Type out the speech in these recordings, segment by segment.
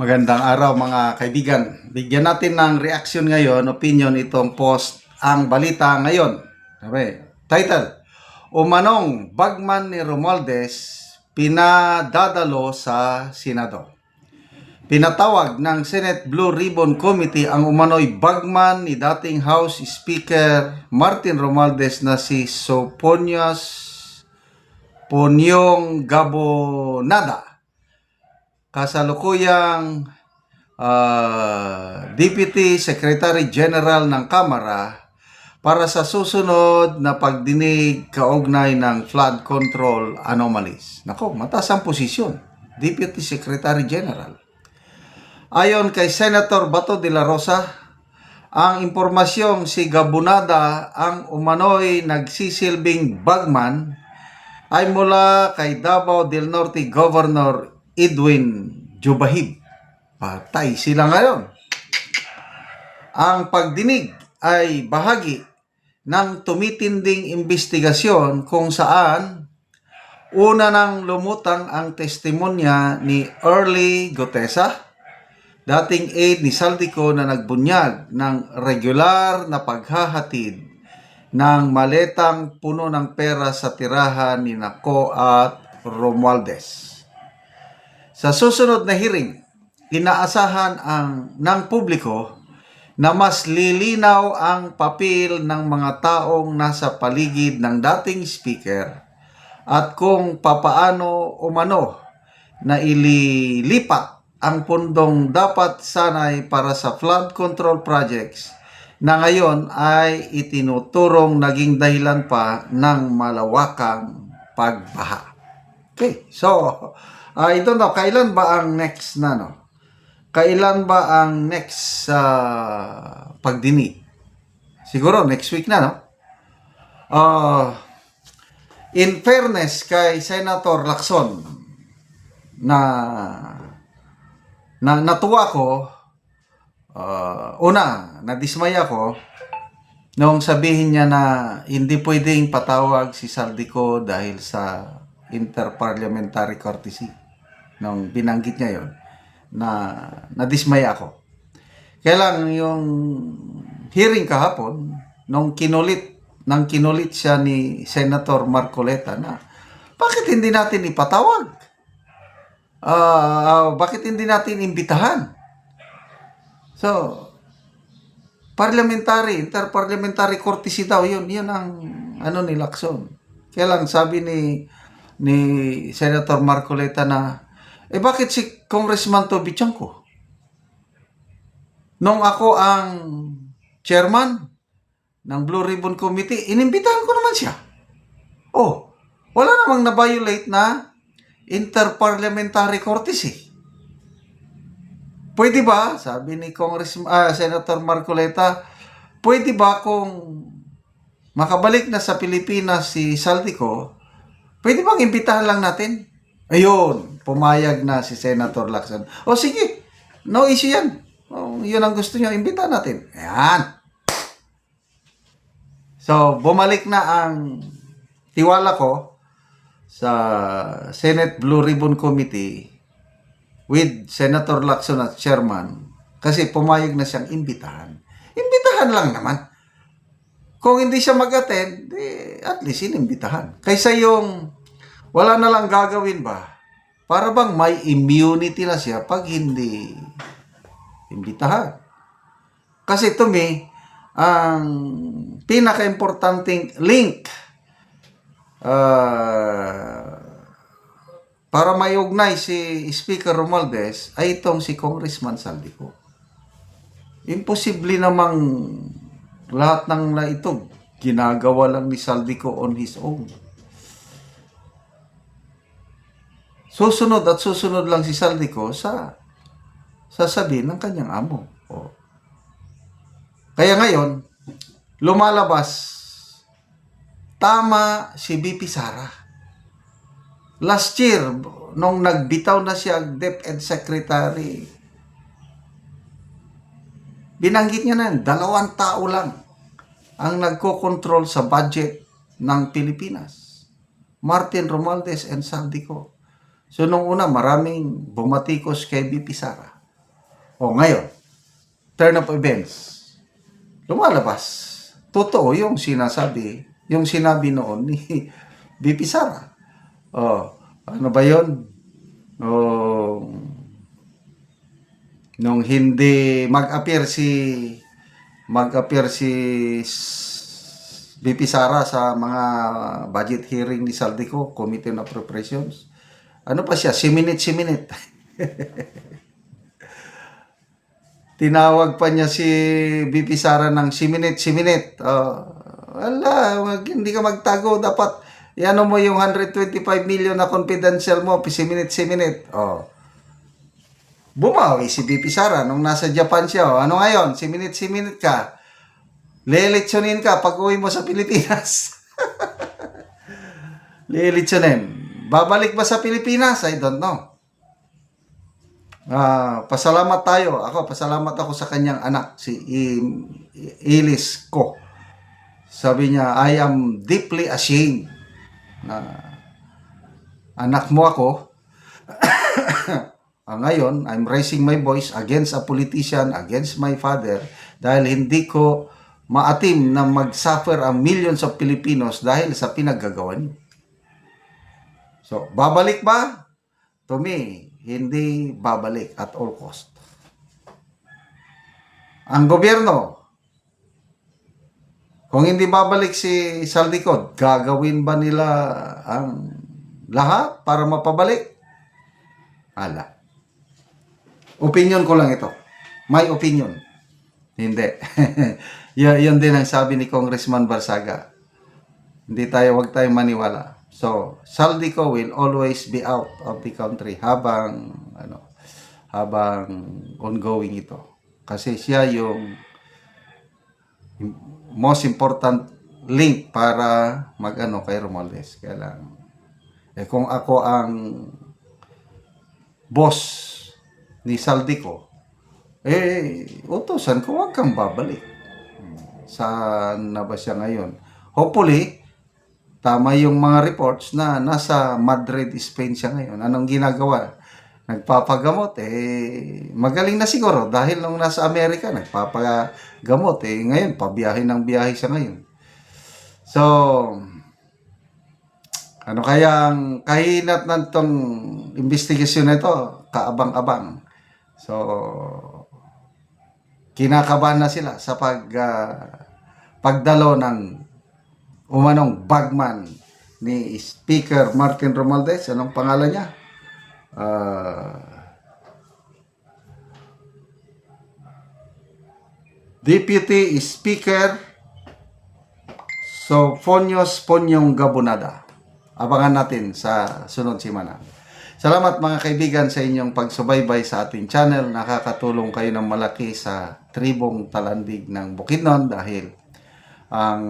Magandang araw mga kaibigan. Bigyan natin ng reaction ngayon, opinion itong post ang balita ngayon. Sabi, title, Umanong bagman ni Romualdez pinadadalo sa Senado. Pinatawag ng Senate Blue Ribbon Committee ang umano'y bagman ni dating House Speaker Martin Romualdez na si Soponius Ponyong Gabonada kasalukuyang ah, Deputy Secretary General ng Kamara para sa susunod na pagdinig kaugnay ng flood control anomalies. Nako, mataas ang posisyon. Deputy Secretary General. Ayon kay Senator Bato de la Rosa, ang impormasyong si Gabunada ang umano'y nagsisilbing bagman ay mula kay Davao del Norte Governor Edwin Jubahib. Patay sila ngayon. Ang pagdinig ay bahagi ng tumitinding investigasyon kung saan una nang lumutang ang testimonya ni Early Gotesa, dating aide ni Saldico na nagbunyag ng regular na paghahatid ng maletang puno ng pera sa tirahan ni Nako at Romualdez. Sa susunod na hearing, inaasahan ang ng publiko na mas lilinaw ang papel ng mga taong nasa paligid ng dating speaker at kung papaano umano na ililipat ang pundong dapat sanay para sa flood control projects na ngayon ay itinuturong naging dahilan pa ng malawakang pagbaha. Okay, so ah ito na, kailan ba ang next na no? Kailan ba ang next sa pagdinig? Siguro next week na no? Ah in fairness kay Senator Lacson na na natuwa ko ah, una nadismay ako nung sabihin niya na hindi pwedeng patawag si Saldico dahil sa interparliamentary courtesy nung binanggit niya yon na nadismay ako kaya lang yung hearing kahapon nung kinulit nang kinulit siya ni Senator Marcoleta na bakit hindi natin ipatawag Ah, bakit hindi natin imbitahan? So, parliamentary, interparliamentary courtesy daw, yun, yun ang ano ni Lacson. Kaya lang sabi ni ni Senator Marcoleta na, eh bakit si Congressman Toby Chanko? Nung ako ang chairman ng Blue Ribbon Committee, inimbitahan ko naman siya. Oh, wala namang na-violate na interparliamentary courtesy. Pwede ba, sabi ni Congressman, ah, Senator Marcoleta, pwede ba kung makabalik na sa Pilipinas si Saldico, pwede bang imbitahan lang natin? Ayun, pumayag na si Senator Lacson. O sige, no issue yan. O, yun ang gusto niyo, imbitahan natin. Ayan. So, bumalik na ang tiwala ko sa Senate Blue Ribbon Committee with Senator Lacson as chairman kasi pumayag na siyang imbitahan. Imbitahan lang naman. Kung hindi siya mag-attend, eh, at least inimbitahan. Kaysa yung wala na lang gagawin ba? Para bang may immunity na siya pag hindi imbitahan. Kasi to me, ang pinaka-importanting link ah, para maiugnay si Speaker Romualdez ay itong si Congressman Saldico. Imposible namang lahat ng na ito ginagawa lang ni Saldico on his own. Susunod at susunod lang si Saldico sa sasabihin ng kanyang amo. O. Kaya ngayon, lumalabas, tama si BP Sara. Last year, nung nagbitaw na siya DepEd Secretary, binanggit niya na, dalawang tao lang ang nagko-control sa budget ng Pilipinas. Martin Romualdez and Saldico. So nung una, maraming bumatikos kay BP Sara. O ngayon, turn of events. Lumalabas. Totoo yung sinasabi, yung sinabi noon ni BP Sara. O, ano ba yun? O, nung hindi mag-appear si mag-appear si BP Sara sa mga budget hearing ni Saldico, Committee on Appropriations. Ano pa siya? Si minute, si minute. Tinawag pa niya si BP Sara ng si minute, si minute. Oh, wag, hindi ka magtago. Dapat, ano mo yung 125 million na confidential mo, si minute, si minute. Oh. Bumawi si BP Sara nung nasa Japan siya. Oh. Ano ngayon? Si minute, si minute ka. Leleksionin ka pag uwi mo sa Pilipinas. Leleksionin. Babalik ba sa Pilipinas? I don't know. Ah, pasalamat tayo. Ako, pasalamat ako sa kanyang anak, si I- Ilis ko. Sabi niya, I am deeply ashamed na anak mo ako. Ah, ngayon, I'm raising my voice against a politician, against my father, dahil hindi ko maatim na mag-suffer ang millions of Filipinos dahil sa pinaggagawa niyo. So, babalik ba? To me, hindi babalik at all cost. Ang gobyerno, kung hindi babalik si Saldicod, gagawin ba nila ang lahat para mapabalik? Ala. Opinion ko lang ito. My opinion. Hindi. y- yun din ang sabi ni Congressman Barsaga. Hindi tayo, wag tayong maniwala. So, Saldico will always be out of the country habang, ano, habang ongoing ito. Kasi siya yung most important link para mag-ano kay Romualdez. Kaya lang, eh kung ako ang boss ni Saldico, eh, utosan ko, huwag kang babalik. Saan na ba siya ngayon? Hopefully, tama yung mga reports na nasa Madrid, Spain siya ngayon. Anong ginagawa? Nagpapagamot, eh, magaling na siguro dahil nung nasa Amerika, nagpapagamot, eh, ngayon, pabiyahe ng biyahe siya ngayon. So, ano kaya ang kahinat ng tong investigasyon na ito? Kaabang-abang. So, kinakabahan na sila sa pag ah, pagdalo ng umanong bagman ni Speaker Martin Romualdez. Anong pangalan niya? Ah, Deputy Speaker Sophonios Ponyong Gabonada. Abangan natin sa sunod simana. Salamat mga kaibigan sa inyong pagsubaybay sa ating channel. Nakakatulong kayo ng malaki sa tribong talandig ng Bukidnon dahil ang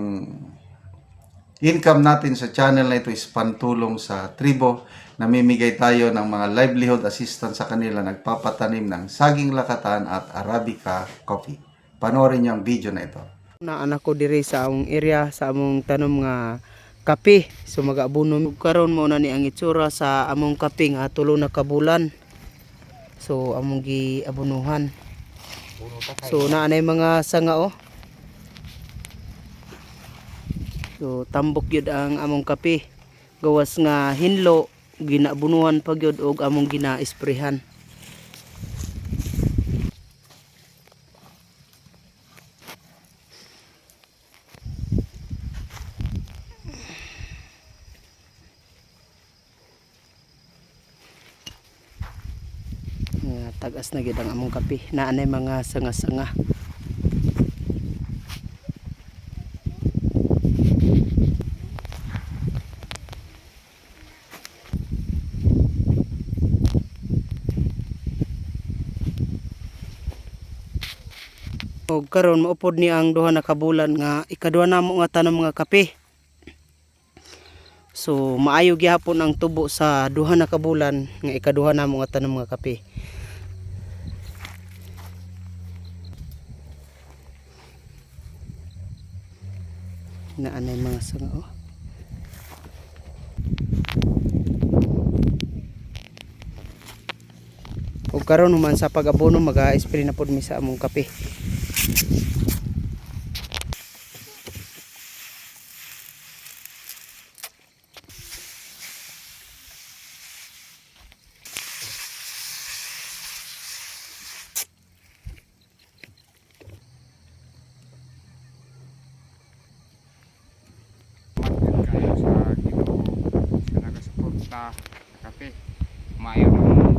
income natin sa channel na ito is pantulong sa tribo. Namimigay tayo ng mga livelihood assistance sa kanila. Nagpapatanim ng saging lakatan at Arabica coffee. Panoorin niyo ang video na ito. na anak ko diri sa among area sa among tanom nga kape so mag-abuno karon mo na ni ang itsura sa among kape nga tulo na kabulan so among giabunuhan so naanay mga sanga oh so tambok yun ang among kape. Gawas nga hinlo ginabunuhan pag yun og among gina-sprayhan nga tagas na gid ang among kape. Naanay mga sanga-sanga Og karon maupod ni ang duha na kabulan nga ikaduha na mo nga tanom nga kape. So maayo gyapon ang tubo sa duha na kabulan nga ikaduha na mo nga tanom nga kape. Naanay mga sanga oh. Og karon human sa pag-abono mag-spray na pod mi sa among kape kayo sa Ginoo sa nagasuporta sa kape. Maayo na